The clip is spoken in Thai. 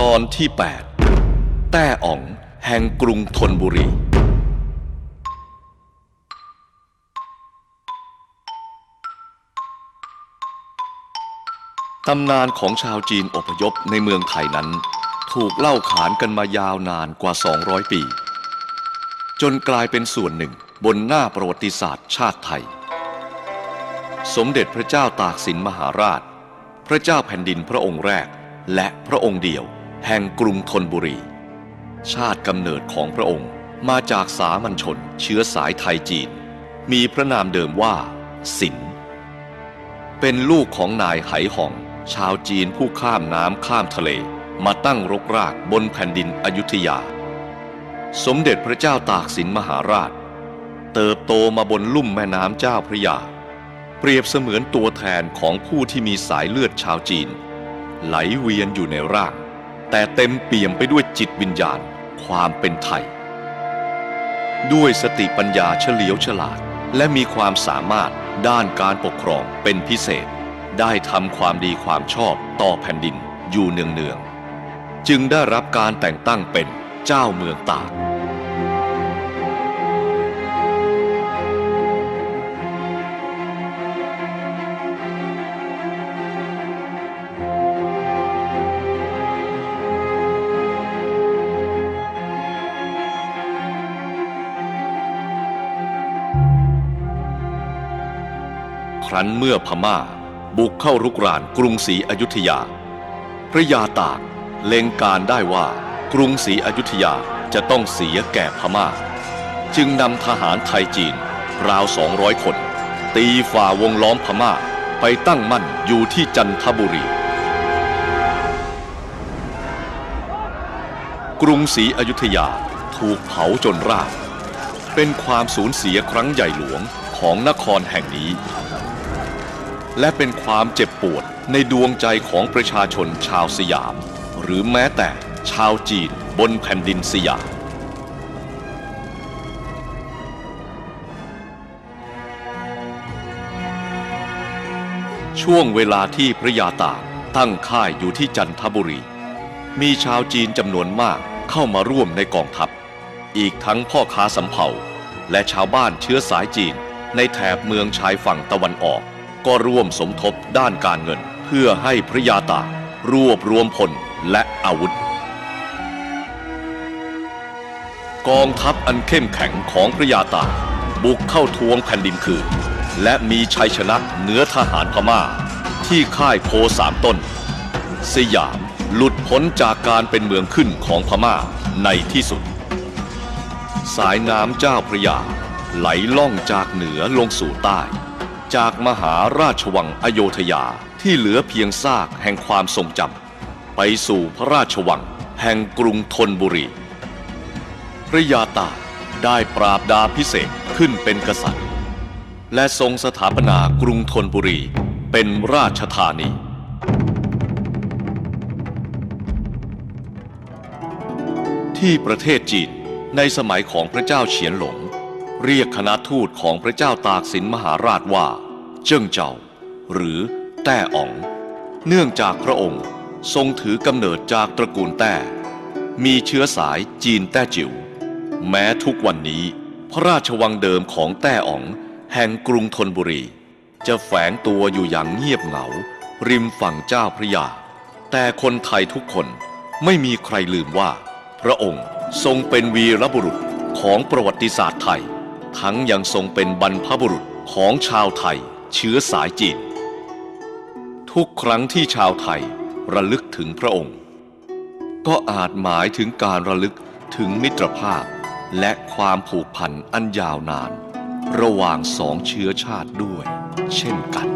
ตอนที่ 8 แต้อ๋องแห่งกรุงธนบุรี ตำนานของชาวจีนอพยพในเมืองไทยนั้น ถูกเล่าขานกันมายาวนานกว่า 200 ปี จนกลายเป็นส่วนหนึ่งบนหน้าประวัติศาสตร์ชาติไทย สมเด็จพระเจ้าตากสินมหาราช พระเจ้าแผ่นดินพระองค์แรกและพระองค์เดียว แห่งกรุงธนบุรี ชาติกำเนิดของพระองค์มาจากสามัญชนเชื้อสายไทยจีน มีพระนามเดิมว่า สิน เป็นลูกของนายไหหอง ชาวจีนผู้ข้ามน้ำข้ามทะเล มาตั้งรกรากบนแผ่นดินอยุธยา สมเด็จพระเจ้าตากสินมหาราช เติบโตมาบนลุ่มแม่น้ำเจ้าพระยา เปรียบเสมือนตัวแทนของผู้ที่มีสายเลือดชาวจีน ไหลเวียนอยู่ในร่าง แต่เต็มเปี่ยมไปด้วยจิตวิญญาณความเป็นไทย ด้วยสติปัญญาเฉลียวฉลาด และมีความสามารถด้านการปกครองเป็นพิเศษ ได้ทำความดีความชอบต่อแผ่นดินอยู่เนืองๆจึงได้รับการแต่งตั้งเป็นเจ้าเมืองตาก ครั้นเมื่อพม่า บุกเข้ารุกรานกรุงศรีอยุธยา พระยาตากเล็งการได้ว่ากรุงศรีอยุธยาจะต้องเสียแก่พม่า จึงนำทหารไทยจีนราว 200 คน ตีฝ่าวงล้อมพม่าไปตั้งมั่นอยู่ที่จันทบุรี กรุงศรีอยุธยาถูกเผาจนราบเป็นความสูญเสียครั้งใหญ่หลวงของนครแห่งนี้ และเป็นความเจ็บปวดในดวงใจของประชาชนชาวสยาม หรือแม้แต่ชาวจีนบนแผ่นดินสยามช่วงเวลาที่พระยาตากตั้งค่ายอยู่ที่จันทบุรี มีชาวจีนจำนวนมากเข้ามาร่วมในกองทัพ อีกทั้งพ่อค้าสำเภาและชาวบ้านเชื้อสายจีนในแถบเมืองชายฝั่งตะวันออก ก็ร่วมสมทบด้านการเงิน เพื่อให้พระยาตากรวบรวมพลและอาวุธ กองทัพอันเข้มแข็งของพระยาตากบุกเข้าทวงแผ่นดินคืน และมีชัยชนะเหนือทหารพม่า ที่ค่ายโพสามต้น สยามหลุดพ้นจากการเป็นเมืองขึ้นของพม่าในที่สุด สายน้ำเจ้าพระยาไหลล่องจากเหนือลงสู่ใต้ จากมหาราชวังอโยธยาที่เหลือเพียงซากแห่งความทรงจำไปสู่พระราชวังแห่งกรุงธนบุรี พระยาตากได้ปราบดาพิเศษขึ้นเป็นกษัตริย์ และทรงสถาปนากรุงธนบุรีเป็นราชธานี ที่ประเทศจีนในสมัยของพระเจ้าเฉียนหลง เรียกคณะทูตของพระเจ้าตากสินมหาราชว่า เจิ้งเจ้า หรือแต้อ๋อง เนื่องจากพระองค์ทรงถือกำเนิดจากตระกูลแต้ มีเชื้อสายจีนแต้จิ๋วแม้ทุกวันนี้ พระราชวังเดิมของแต้อ๋อง แห่งกรุงธนบุรี จะแฝงตัวอยู่อย่างเงียบเหงา ริมฝั่งเจ้าพระยา แต่คนไทยทุกคนไม่มีใครลืมว่า พระองค์ทรงเป็นวีรบุรุษของประวัติศาสตร์ไทย ทั้งยังทรงเป็นบรรพบุรุษของชาวไทยเชื้อสายจีน ทุกครั้งที่ชาวไทยระลึกถึงพระองค์ ก็อาจหมายถึงการระลึกถึงมิตรภาพ และความผูกพันอันยาวนาน ระหว่างสองเชื้อชาติด้วย เช่นกัน